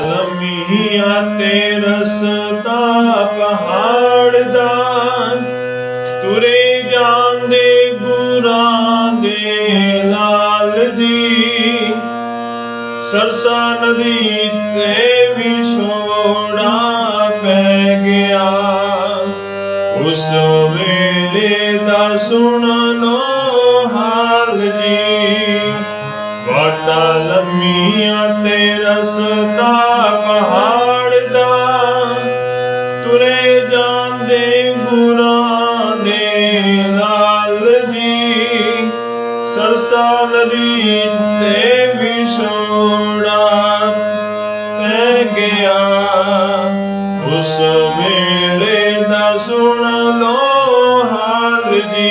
ਲੰਮੀਆਂ ਤੇ ਰਸਤਾ ਪਹਾੜ ਦਾ। ਤੁਰੇ ਜਾਂਦੇ ਗੁਰਾਂ ਦੇ ਲਾਲ ਜੀ। ਸਰਸਾ ਨਦੀ ਤੇ ਵਿਛੋੜਾ ਪੈ ਗਿਆ। ਉਸ ਵੇਲੇ ਦਾ ਸੁਣ ਵਾਟਾ ਲੰਮੀਆਂ ਤੇ ਰਸਤਾ ਪਹਾੜ ਦਾ। ਤੁਰੇ ਜਾਂਦੇ ਗੁਰਾਂ ਦੇ ਲਾਲ ਜੀ। ਸਰਸਾ ਨਦੀ ਤੇ ਵਿਛੋੜਾ ਪੈ ਗਿਆ। ਉਸ ਵੇਲੇ ਦਾ ਸੁਣ ਲੋ ਹਾਲ ਜੀ।